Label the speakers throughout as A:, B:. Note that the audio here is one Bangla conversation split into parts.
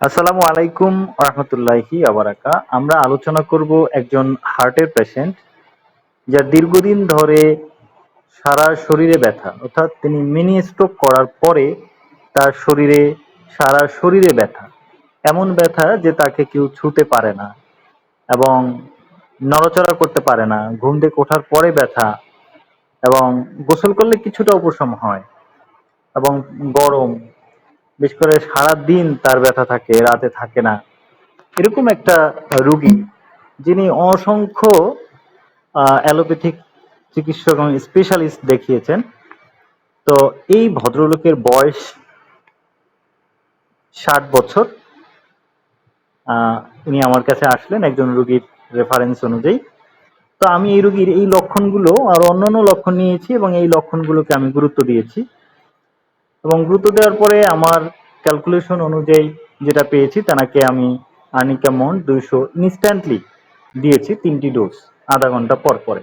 A: আসসালামু আলাইকুম রহমতুল্লাহি আবারাকা আমরা আলোচনা করব একজন হার্টের পেশেন্ট যার দীর্ঘদিন ধরে সারা শরীরে ব্যথা, অর্থাৎ তিনি মিনি স্ট্রোক করার পরে তার শরীরে, সারা শরীরে ব্যথা। এমন ব্যথা যে তাকে কেউ ছুতে পারে না এবং নড়াচড়া করতে পারে না, ঘুম থেকে ওঠার পরে ব্যথা এবং গোসল করলে কিছুটা উপশম হয় এবং গরম বিশেষ করে সারা দিন তার ব্যথা থাকে, রাতে থাকে না। এরকম একটা রুগী যিনি অসংখ্য অ্যালোপ্যাথিক চিকিৎসক এবং স্পেশালিস্ট দেখিয়েছেন। তো এই ভদ্রলোকের বয়স ষাট বছর। উনি আমার কাছে আসলেন একজন রুগীর রেফারেন্স অনুযায়ী। তো আমি এই রুগীর এই লক্ষণগুলো আর অন্যান্য লক্ষণ নিয়েছি এবং এই লক্ষণগুলোকে আমি গুরুত্ব দিয়েছি। এবং গুরুত্ব দেওয়ার পরে আমার ক্যালকুলেশন অনুযায়ী যেটা পেয়েছি, তাকে আমি আর্নিকা মন্ট দুইশো ইনস্ট্যান্টলি দিয়েছি তিনটি ডোজ আধা ঘণ্টা পর পরে।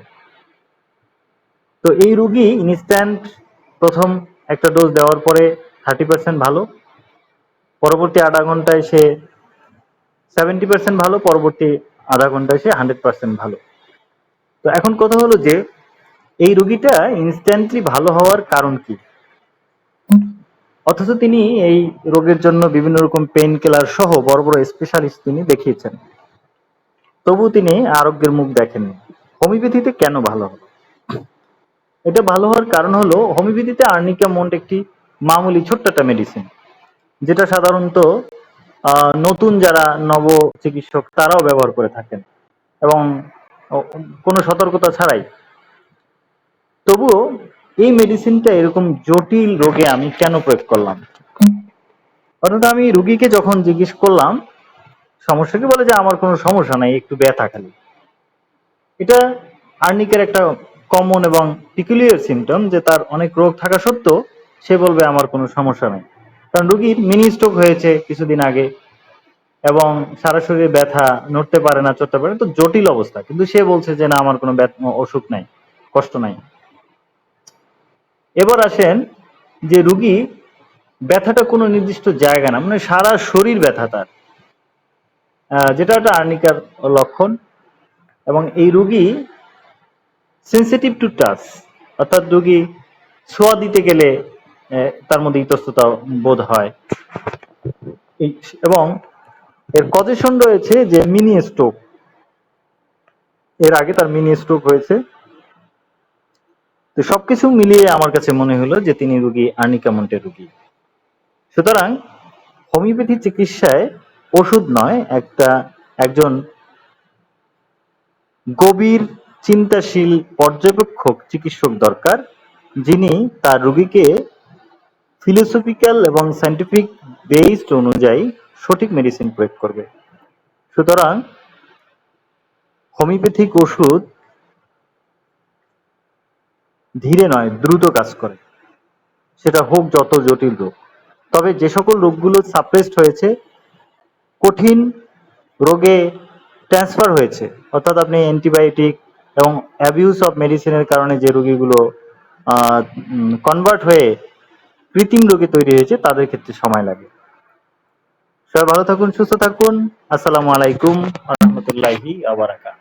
A: তো এই রুগী ইনস্ট্যান্ট প্রথম একটা ডোজ দেওয়ার পরে থার্টি পার্সেন্ট ভালো, পরবর্তী আধা ঘন্টায় সে সেভেন্টি পার্সেন্ট ভালো, পরবর্তী আধা ঘন্টায় সে হান্ড্রেড পার্সেন্ট ভালো। তো এখন কথা হলো যে, এই রুগীটা ইনস্ট্যান্টলি ভালো হওয়ার কারণ কি? অথচ তিনি এই রোগের জন্য বিভিন্ন রকম পেইন কিলার সহ বড় বড় স্পেশালিস্ট তিনি দেখিয়েছেন। তবু তিনি আরোগ্যের মুখ দেখেননি। হোমিওপ্যাথিতে কেন ভালো হলো এটা ভালো হওয়ার কারণ হলো, হোমিওপ্যাথিতে আর্নিকা মন্ট একটি মামুলি ছোট্ট একটা মেডিসিন যেটা সাধারণত নতুন যারা নব চিকিৎসক তারাও ব্যবহার করে থাকেন এবং কোনো সতর্কতা ছাড়াই। তবুও এই মেডিসিনটা এরকম জটিল রোগে আমি কেন প্রয়োগ করলাম? অর্থাৎ আমি রুগীকে যখন জিজ্ঞেস করলাম, সমস্যা কি বলে যে আমার কোনো সমস্যা নাই, একটু ব্যথা খালি। এটা আর্নিকের একটা কমন এবং পিকুলিয়ার সিমটম যে তার অনেক রোগ থাকা সত্ত্বেও সে বলবে আমার কোনো সমস্যা নেই। কারণ রুগীর মিনি স্ট্রোক হয়েছে কিছুদিন আগে এবং সারা শরীরে ব্যথা নড়তে পারে না, চড়তে পারে তো জটিল অবস্থা। কিন্তু সে বলছে যে না, আমার কোনো অসুখ নাই, কষ্ট নাই। এবার আসেন যে রুগী ব্যথাটা কোনো নির্দিষ্ট জায়গা না মানে সারা শরীর ব্যথা তার। যেটা একটা আর্নিকার লক্ষণ। এবং এই রুগী সেন্সিটিভ টু টাচ অর্থাৎ রুগী ছোঁয়া দিতে গেলে তার মধ্যে ইতস্ততা বোধ হয়। এবং এর কজেশন রয়েছে যে মিনি স্ট্রোক এর আগে তার মিনি স্ট্রোক হয়েছে। তো সবকিছু মিলিয়ে আমার কাছে মনে হলো যে তিনি রুগী আর্নিকা মন্টের রুগী। সুতরাং হোমিওপ্যাথি চিকিৎসায় ওষুধ নয়, একটা একজন গভীর চিন্তাশীল পর্যবেক্ষক চিকিৎসক দরকার, যিনি তার রুগীকে ফিলোসফিক্যাল এবং সায়েন্টিফিক বেসড অনুযায়ী সঠিক মেডিসিন প্রয়োগ করবে। সুতরাং হোমিওপ্যাথিক ওষুধ ধীরে নয়, দ্রুত কাজ করে। সেটা হোক যত জটিল রোগ। তবে যে সকল রোগগুলো সাপ্রেসড হয়েছে, কঠিন রোগে ট্রান্সফার হয়েছে, অর্থাৎ আপনি অ্যান্টিবায়োটিক এবং অ্যাবিউস অফ মেডিসিনের কারণে যে রোগীগুলো কনভার্ট হয়ে কৃত্রিম রোগে তৈরি হয়েছে, তাদের ক্ষেত্রে সময় লাগে। সবাই ভালো থাকুন, সুস্থ থাকুন। আসসালামু আলাইকুম রহমতুল্লাহি আবারাকা